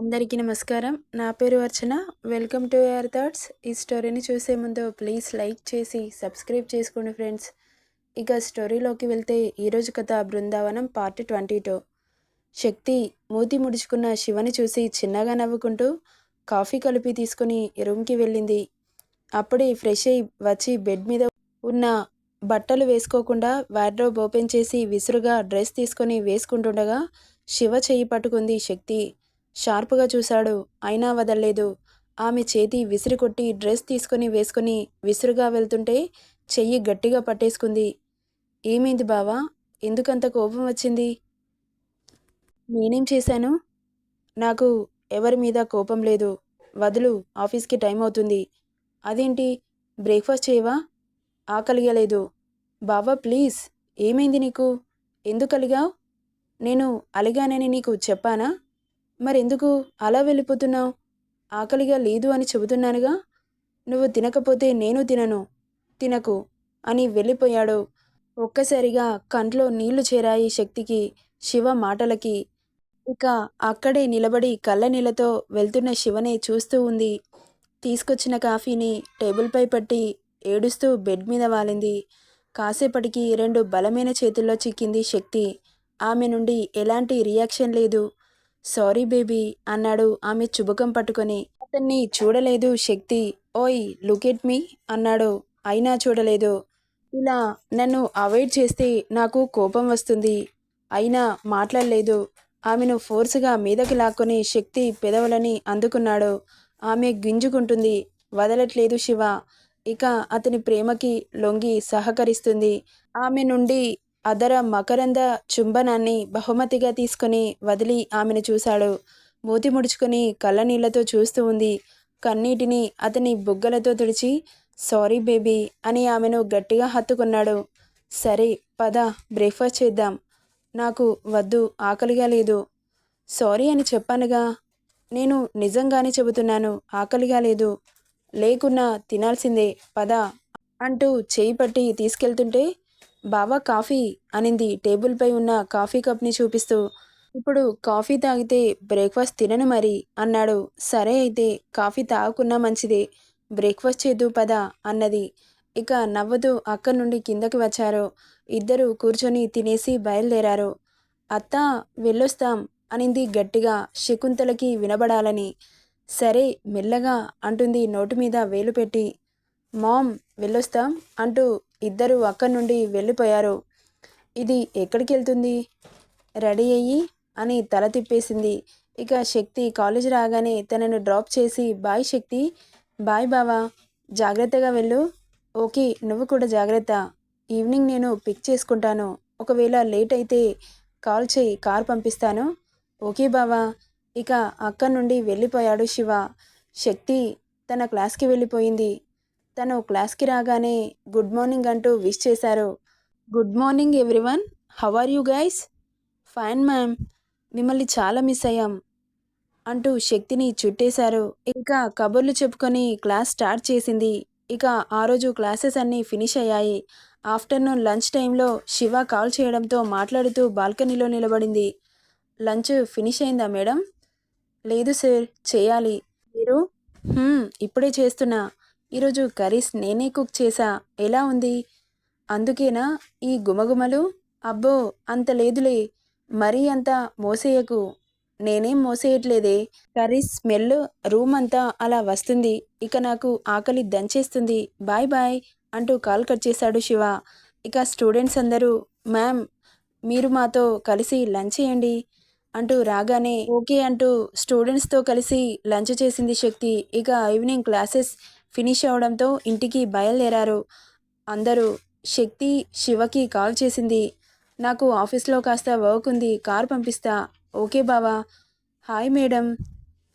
అందరికీ నమస్కారం. నా పేరు Archana. Welcome to your thoughts. ఈ స్టోరీని చూసే ముందు ప్లీజ్ లైక్ చేసి సబ్స్క్రైబ్ చేసుకోండి ఫ్రెండ్స్. ఇక స్టోరీలోకి వెళ్తే ఈరోజు కథ బృందావనం పార్ట్ ట్వంటీ టూ. శక్తి మూతి ముడుచుకున్న శివని చూసి చిన్నగా నవ్వుకుంటూ కాఫీ కలిపి తీసుకుని రూమ్కి వెళ్ళింది. అప్పుడే ఫ్రెష్ అయి వచ్చి బెడ్ మీద ఉన్న బట్టలు వేసుకోకుండా వార్డ్రోబ్ ఓపెన్ చేసి విసురుగా డ్రెస్ తీసుకొని వేసుకుంటుండగా శివ చేయి పట్టుకుంది శక్తి. షార్పుగా చూశాడు. అయినా వదల్లేదు. ఆమె చేతి విసిరి కొట్టి డ్రెస్ తీసుకొని వేసుకొని విసురుగా వెళ్తుంటే చెయ్యి గట్టిగా పట్టేసుకుంది. ఏమైంది బావా? ఎందుకంత కోపం వచ్చింది? నేనేం చేశాను? నాకు ఎవరి మీద కోపం లేదు. వదులు ఆఫీస్కి టైం అవుతుంది. అదేంటి? బ్రేక్ఫాస్ట్ చేయవా? ఆకలిగలేదు బావా ప్లీజ్. ఏమైంది నీకు? ఎందుకు అలిగావు? నేను అలిగానని నీకు చెప్పానా? మరెందుకు? అలా వెళ్ళిపోతున్నావు? ఆకలిగా లేదు అని చెబుతున్నానుగా? నువ్వు తినకపోతే నేను తినను. తినకు. అని వెళ్ళిపోయాడు. ఒక్కసారిగా కంట్లో నీళ్ళు చేరాయి శక్తికి శివ మాటలకి. ఇక అక్కడే నిలబడి కళ్ళ నీళ్ళతో వెళ్తున్న శివనే చూస్తూ ఉంది. తీసుకొచ్చిన కాఫీని టేబుల్పై పట్టి ఏడుస్తూ బెడ్ మీద వాలింది. కాసేపటికి రెండు బలమైన చేతుల్లో చిక్కింది శక్తి. ఆమె నుండి ఎలాంటి రియాక్షన్ లేదు. సారీ బేబీ అన్నాడు ఆమె చుబకం పట్టుకొని. అతన్ని చూడలేదు శక్తి. ఓయ్ లుక్ ఎట్ మీ అన్నాడు. అయినా చూడలేదు. ఇలా నన్ను అవాయిడ్ చేస్తే నాకు కోపం వస్తుంది. అయినా మాట్లాడలేదు. ఆమెను ఫోర్స్గా మీదకి లాక్కొని శక్తి పెదవులని అందుకున్నాడు. ఆమె గింజుకుంటుంది. వదలట్లేదు శివ. ఇక అతని ప్రేమకి లొంగి సహకరిస్తుంది. ఆమె నుండి అదర మకరంద చుంబనాన్ని బహుమతిగా తీసుకుని వదిలి ఆమెను చూశాడు. మూతి ముడుచుకుని కళ్ళనీళ్ళతో చూస్తూ ఉంది. కన్నీటిని అతని బుగ్గలతో తుడిచి సారీ బేబీ అని ఆమెను గట్టిగా హత్తుకున్నాడు. సరే పద బ్రేక్ఫాస్ట్ చేద్దాం. నాకు వద్దు ఆకలిగా లేదు. సారీ అని చెప్పానుగా. నేను నిజంగానే చెబుతున్నాను ఆకలిగా లేదు. లేకున్నా తినాల్సిందే పద అంటూ చేయి పట్టి తీసుకెళ్తుంటే బావా కాఫీ అనింది. టేబుల్పై ఉన్న కాఫీ కప్ని చూపిస్తూ. ఇప్పుడు కాఫీ తాగితే బ్రేక్ఫాస్ట్ తినను మరి అన్నాడు. సరే అయితే కాఫీ తాగకున్నా మంచిదే. బ్రేక్ఫాస్ట్ చేద్దు పద అన్నది. ఇక నవ్వుతూ అక్కడి నుండి కిందకి వచ్చారు. ఇద్దరు కూర్చొని తినేసి బయలుదేరారు. అత్త వెళ్ళొస్తాం అనింది గట్టిగా శకుంతలకి వినబడాలని. సరే మెల్లగా అంటుంది నోటు మీద వేలు పెట్టి. మామ్ వెళ్ళొస్తాం అంటూ ఇద్దరు అక్కడి నుండి వెళ్ళిపోయారు. ఇది ఎక్కడికి వెళ్తుంది? రెడీ అయ్యి అని తల తిప్పేసింది. ఇక శక్తి కాలేజ్ రాగానే తనను డ్రాప్ చేసి బాయ్ శక్తి బాయ్ బావా జాగ్రత్తగా వెళ్ళు. ఓకే నువ్వు కూడా జాగ్రత్త. ఈవినింగ్ నేను పిక్ చేసుకుంటాను. ఒకవేళ లేట్ అయితే కాల్ చేయి కార్ పంపిస్తాను. ఓకే బావా. ఇక అక్కడి నుండి వెళ్ళిపోయాడు శివ. శక్తి తన క్లాస్కి వెళ్ళిపోయింది. తను క్లాస్కి రాగానే గుడ్ మార్నింగ్ అంటూ విష్ చేశారు. Good morning everyone how are you guys? Fine ma'am మిమ్మల్ని చాలా మిస్ అయ్యాం అంటూ శక్తిని చుట్టేశారు. ఇంకా కబుర్లు చెప్పుకొని క్లాస్ స్టార్ట్ చేసింది. ఇక ఆ రోజు క్లాసెస్ అన్నీ ఫినిష్ అయ్యాయి. ఆఫ్టర్నూన్ లంచ్ టైంలో శివ కాల్ చేయడంతో మాట్లాడుతూ బాల్కనీలో నిలబడింది. లంచ్ ఫినిష్ అయిందా మేడం? లేదు సార్ చేయాలి. మీరు? ఇప్పుడే చేస్తున్నా. ఈరోజు కర్రీస్ నేనే కుక్ చేసా. ఎలా ఉంది? అందుకేనా ఈ గుమగుమలు? అబ్బో అంత లేదులే. మరీ అంత మోసేయకు. నేనేం మోసేయట్లేదే. కర్రీ స్మెల్ రూమ్ అంతా అలా వస్తుంది. ఇక నాకు ఆకలి దంచేస్తుంది. బాయ్ బాయ్ అంటూ కాల్ కట్ చేశాడు శివ. ఇక స్టూడెంట్స్ అందరూ మ్యామ్ మీరు మాతో కలిసి లంచ్ చేయండి అంటూ రాగానే ఓకే అంటూ స్టూడెంట్స్తో కలిసి లంచ్ చేసింది శక్తి. ఇక ఈవినింగ్ క్లాసెస్ ఫినిష్ అవడంతో ఇంటికి బయలుదేరారు. అందరూ శక్తి శివకి కాల్ చేసింది. నాకు ఆఫీస్లో కాస్త వర్క్ ఉంది కార్ పంపిస్తా. ఓకే బావా. Hi madam.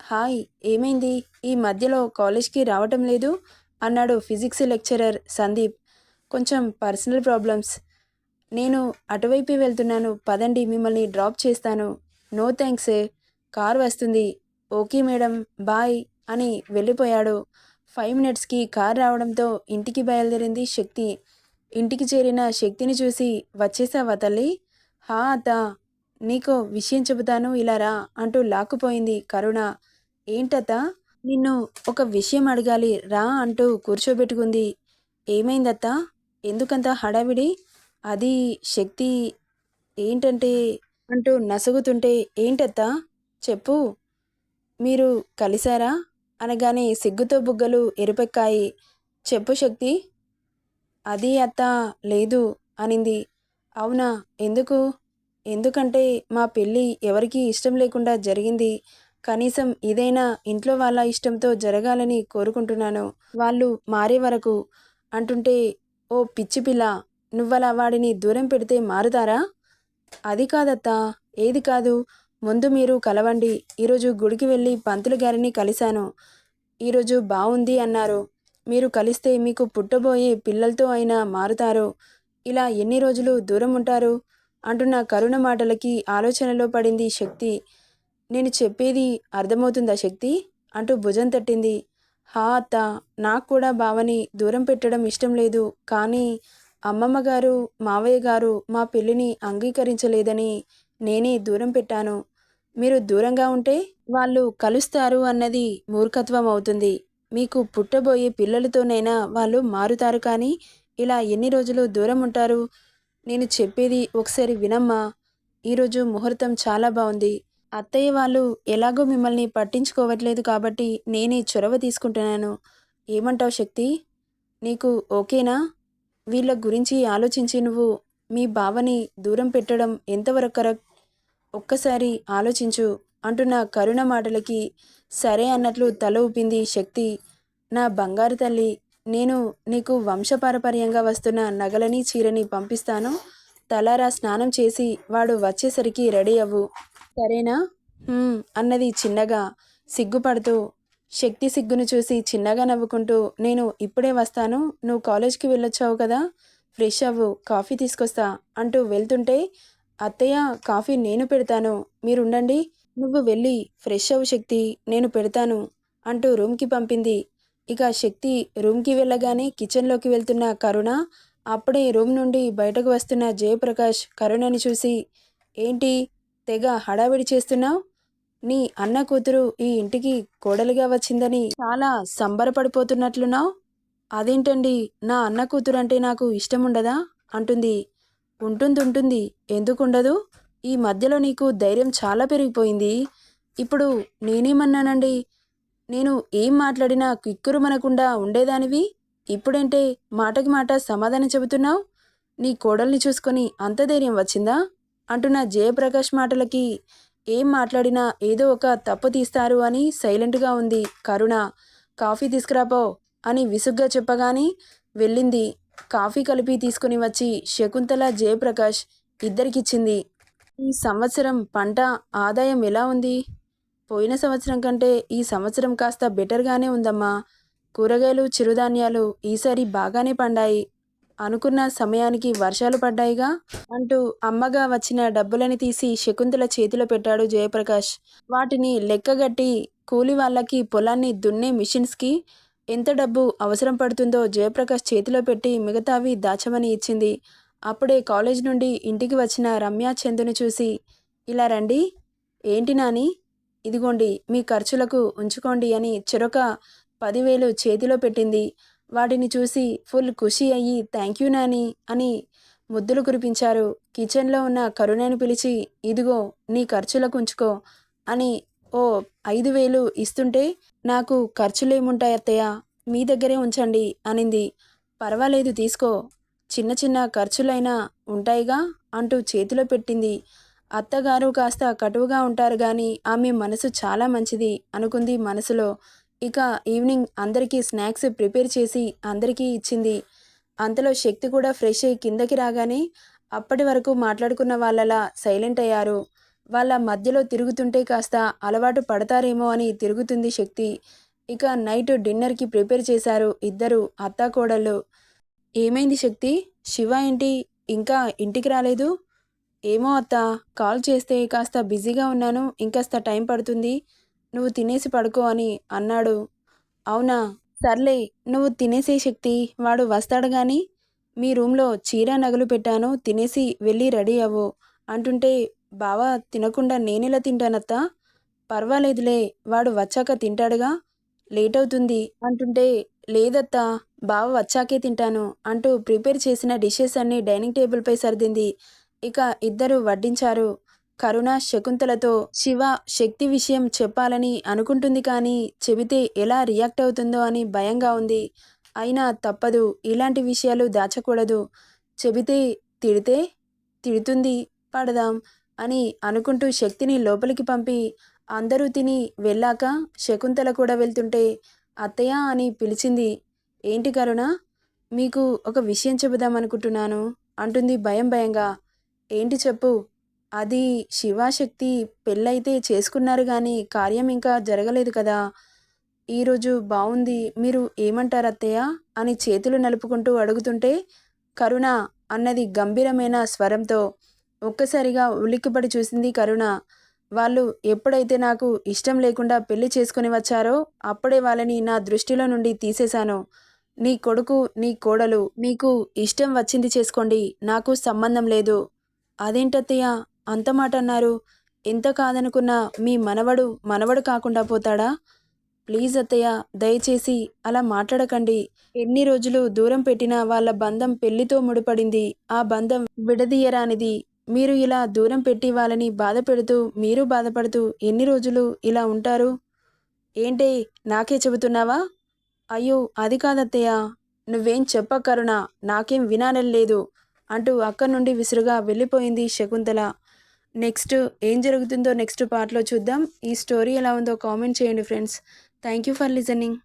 హాయ్ ఏమైంది? ఈ మధ్యలో కాలేజ్కి రావటం లేదు? అన్నాడు ఫిజిక్స్ లెక్చరర్ సందీప్. కొంచెం పర్సనల్ ప్రాబ్లమ్స్. నేను అటువైపు వెళ్తున్నాను. పదండి మిమ్మల్ని డ్రాప్ చేస్తాను. నో థ్యాంక్స్ కార్ వస్తుంది. ఓకే మేడం బాయ్ అని వెళ్ళిపోయాడు. ఫైవ్ మినిట్స్కి కార్ రావడంతో ఇంటికి బయలుదేరింది శక్తి. ఇంటికి చేరిన శక్తిని చూసి వచ్చేసావా తల్లి? హా అత్త నీకో విషయం చెబుతాను ఇలా రా అంటూ లాక్కుపోయింది కరుణ. ఏంటత్త నిన్ను ఒక విషయం అడగాలి రా అంటూ కూర్చోబెట్టుకుంది. ఏమైందత్త? ఎందుకంత హడావిడి? అది శక్తి ఏంటంటే అంటూ నసుగుతుంటే ఏంటత్తా? చెప్పు. మీరు కలిశారా అనగానే సిగ్గుతో బుగ్గలు ఎరుపెక్కాయి. చెప్పు శక్తి. అది అత్త లేదు అనింది. అవునా ఎందుకు? ఎందుకంటే మా పెళ్ళి ఎవరికీ ఇష్టం లేకుండా జరిగింది. కనీసం ఇదైనా ఇంట్లో వాళ్ళ ఇష్టంతో జరగాలని కోరుకుంటున్నాను. వాళ్ళు మారే వరకు అంటుంటే ఓ పిచ్చి పిల్ల నువ్వలా వాడిని దూరం పెడితే మారుతారా? అది కాదత్తా ఏది కాదు. ముందు మీరు కలవండి. ఈరోజు గుడికి వెళ్ళి పంతులు గారిని కలిశాను. ఈరోజు బాగుంది అన్నారు. మీరు కలిస్తే మీకు పుట్టబోయే పిల్లలతో అయినా మారుతారు. ఇలా ఎన్ని రోజులు దూరం ఉంటారు? అంటున్న కరుణ మాటలకి ఆలోచనలో పడింది శక్తి. నేను చెప్పేది అర్థమవుతుందా శక్తి? అంటూ భుజం తట్టింది. హా అత్త నాకు కూడా బావని దూరం పెట్టడం ఇష్టం లేదు. కానీ అమ్మమ్మ గారు మావయ్య గారు మా పెళ్ళిని అంగీకరించలేదని నేనే దూరం పెట్టాను. మీరు దూరంగా ఉంటే వాళ్ళు కలుస్తారు అన్నది మూర్ఖత్వం అవుతుంది. మీకు పుట్టబోయే పిల్లలతోనైనా వాళ్ళు మారుతారు కానీ ఇలా ఎన్ని రోజులు దూరం ఉంటారు? నేను చెప్పేది ఒకసారి వినమ్మా. ఈరోజు ముహూర్తం చాలా బాగుంది. అత్తయ్య వాళ్ళు ఎలాగో మిమ్మల్ని పట్టించుకోవట్లేదు కాబట్టి నేనే చొరవ తీసుకుంటున్నాను. ఏమంటావు శక్తి? నీకు ఓకేనా? వీళ్ళ గురించి ఆలోచించి నువ్వు మీ బావని దూరం పెట్టడం ఎంతవరకు కరెక్ట్? ఒక్కసారి ఆలోచించు అంటున్న కరుణ మాటలకి సరే అన్నట్లు తల ఊపింది శక్తి. నా బంగారు తల్లి నేను నీకు వంశపారపర్యంగా వస్తున్న నగలని చీరని పంపిస్తాను. తలారా స్నానం చేసి వాడు వచ్చేసరికి రెడీ అవ్వు. సరేనా? అన్నది చిన్నగా సిగ్గుపడుతూ శక్తి సిగ్గును చూసి చిన్నగా నవ్వుకుంటూ నేను ఇప్పుడే వస్తాను నువ్వు కాలేజ్కి వెళ్ళొచ్చావు కదా ఫ్రెష్ అవ్వు కాఫీ తీసుకొస్తా అంటూ వెళ్తుంటే అత్తయ్య కాఫీ నేను పెడతాను. మీరుండండి. నువ్వు వెళ్ళి ఫ్రెష్ అవ్వు శక్తి నేను పెడతాను అంటూ రూమ్కి పంపింది. ఇక శక్తి రూమ్కి వెళ్ళగానే కిచెన్లోకి వెళ్తున్న కరుణ అప్పుడే రూమ్ నుండి బయటకు వస్తున్న జయప్రకాష్ కరుణని చూసి ఏంటి తెగ హడావిడి చేస్తున్నావు? నీ అన్న కూతురు ఈ ఇంటికి కోడలిగా వచ్చిందని చాలా సంబరపడిపోతున్నట్లున్నావు? అదేంటండి నా అన్న కూతురు అంటే నాకు ఇష్టం ఉండదా అంటుంది. ఉంటుంది ఉంటుంది. ఎందుకుండదు? ఈ మధ్యలో నీకు ధైర్యం చాలా పెరిగిపోయింది. ఇప్పుడు నేనేమన్నానండి? నేను ఏం మాట్లాడినా కిక్కురు మనకుండా ఉండేదానివి? ఇప్పుడంటే మాటకి మాట సమాధానం చెబుతున్నావు? నీ కోడల్ని చూసుకొని అంత ధైర్యం వచ్చిందా? అంటున్న జయప్రకాష్ మాటలకి ఏం మాట్లాడినా ఏదో ఒక తప్పు తీస్తారు అని సైలెంట్గా ఉంది కరుణ. కాఫీ తీసుకురాపో అని విసుగ్గా చెప్పగానే వెళ్ళింది కాఫీ కలిపి తీసుకుని వచ్చి శకుంతల జయప్రకాష్ ఇద్దరికిచ్చింది. ఈ సంవత్సరం పంట ఆదాయం ఎలా ఉంది? పోయిన సంవత్సరం కంటే ఈ సంవత్సరం కాస్త బెటర్గానే ఉందమ్మా. కూరగాయలు చిరుధాన్యాలు ఈసారి బాగానే పండాయి. అనుకున్న సమయానికి వర్షాలు పడ్డాయిగా? అంటూ అమ్మగా వచ్చిన డబ్బులని తీసి శకుంతల చేతిలో పెట్టాడు జయప్రకాష్. వాటిని లెక్కగట్టి కూలి వాళ్ళకి పొలాన్ని దున్నే మిషన్స్కి ఎంత డబ్బు అవసరం పడుతుందో జయప్రకాష్ చేతిలో పెట్టి మిగతావి దాచమని ఇచ్చింది. అప్పుడే కాలేజ్ నుండి ఇంటికి వచ్చిన రమ్య చందుని చూసి ఇలా రండి. ఏంటి నాని? ఇదిగోండి మీ ఖర్చులకు ఉంచుకోండి అని చెరొక పదివేలు చేతిలో పెట్టింది. వాటిని చూసి ఫుల్ ఖుషి అయ్యి థ్యాంక్ యూ నాని అని ముద్దులు కురిపించారు. కిచెన్లో ఉన్న కరుణని పిలిచి ఇదిగో నీ ఖర్చులకు ఉంచుకో అని ఓ ఐదు వేలు ఇస్తుంటే నాకు ఖర్చులేముంటాయి అత్తయ్య మీ దగ్గరే ఉంచండి అనింది. పర్వాలేదు తీసుకో. చిన్న చిన్న ఖర్చులైనా ఉంటాయిగా అంటూ చేతిలో పెట్టింది. అత్తగారు కాస్త కటువుగా ఉంటారు కానీ ఆమె మనసు చాలా మంచిది అనుకుంది మనసులో. ఇక ఈవినింగ్ అందరికీ స్నాక్స్ ప్రిపేర్ చేసి అందరికీ ఇచ్చింది. అంతలో శక్తి కూడా ఫ్రెష్ అయ్యి కిందకి రాగానే అప్పటి వరకు మాట్లాడుకున్న వాళ్ళలా సైలెంట్ అయ్యారు. వాళ్ళ మధ్యలో తిరుగుతుంటే కాస్త అలవాటు పడతారేమో అని తిరుగుతుంది శక్తి. ఇక నైట్ డిన్నర్కి ప్రిపేర్ చేశారు ఇద్దరు అత్తాకోడళ్ళు. ఏమైంది శక్తి? శివ ఏంటి? ఇంకా ఇంటికి రాలేదు? ఏమో అత్త కాల్ చేస్తే కాస్త బిజీగా ఉన్నాను ఇంకాస్త టైం పడుతుంది. నువ్వు తినేసి పడుకో అని అన్నాడు. అవునా? సర్లే నువ్వు తినేసే శక్తి వాడు వస్తాడు గాని. మీ రూమ్లో చీర నగలు పెట్టాను తినేసి వెళ్ళి రెడీ అవ్వు అంటుంటే బావా తినకుండా నేనిలా తింటానత్తా? పర్వాలేదులే వాడు వచ్చాక తింటాడుగా. లేట్ అవుతుంది అంటుంటే లేదత్తా బావ వచ్చాకే తింటాను అంటూ ప్రిపేర్ చేసిన డిషెస్ అన్నీ డైనింగ్ టేబుల్పై సర్దింది. ఇక ఇద్దరు వడ్డించారు. కరుణ శకుంతలతో శివ శక్తి విషయం చెప్పాలని అనుకుంటుంది కానీ చెబితే ఎలా రియాక్ట్ అవుతుందో అని భయంగా ఉంది. అయినా తప్పదు ఇలాంటి విషయాలు దాచకూడదు. చెబితే తిడితే? తిడుతుంది పడదాం అని అనుకుంటూ శక్తిని లోపలికి పంపి అందరూ తిని వెళ్ళాక శకుంతల కూడా వెళ్తుంటే అత్తయ్య అని పిలిచింది. ఏంటి కరుణ? మీకు ఒక విషయం చెబుదామనుకుంటున్నాను అంటుంది భయం భయంగా. ఏంటి చెప్పు? అది శివాశక్తి పెళ్ళైతే చేసుకున్నారు కానీ కార్యం ఇంకా జరగలేదు కదా. ఈరోజు బాగుంది మీరు ఏమంటారు అత్తయ్య? అని చేతులు నలుపుకుంటూ అడుగుతుంటే కరుణ అన్నది గంభీరమైన స్వరంతో ఒక్కసారిగా ఉలిక్కిపడి చూసింది కరుణ. వాళ్ళు ఎప్పుడైతే నాకు ఇష్టం లేకుండా పెళ్ళి చేసుకుని వచ్చారో అప్పుడే వాళ్ళని నా దృష్టిలో నుండి తీసేశాను. నీ కొడుకు నీ కోడలు నీకు ఇష్టం వచ్చింది చేసుకోండి నాకు సంబంధం లేదు. అదేంటత్తయ్య? అంత మాట అన్నారు. ఎంత కాదనుకున్నా మీ మనవడు మనవడు కాకుండా పోతాడా? ప్లీజ్ అత్తయ్య దయచేసి అలా మాట్లాడకండి. ఎన్ని రోజులు దూరం పెట్టినా వాళ్ళ బంధం పెళ్ళితో ముడిపడింది. ఆ బంధం విడదీయరానిది. మీరు ఇలా దూరం పెట్టి వాళ్ళని బాధ పెడుతూ మీరు బాధపడుతూ ఎన్ని రోజులు ఇలా ఉంటారు? ఏంటి నాకే చెబుతున్నావా? అయ్యో అది కాదత్తయ్య. నువ్వేం చెప్పక్కరునా నాకేం వినాలని లేదు అంటూ అక్కడి నుండి విసురుగా వెళ్ళిపోయింది శకుంతల. నెక్స్ట్ ఏం జరుగుతుందో నెక్స్ట్ పార్ట్లో చూద్దాం. ఈ స్టోరీ ఎలా ఉందో కామెంట్ చేయండి friends. Thank you for listening.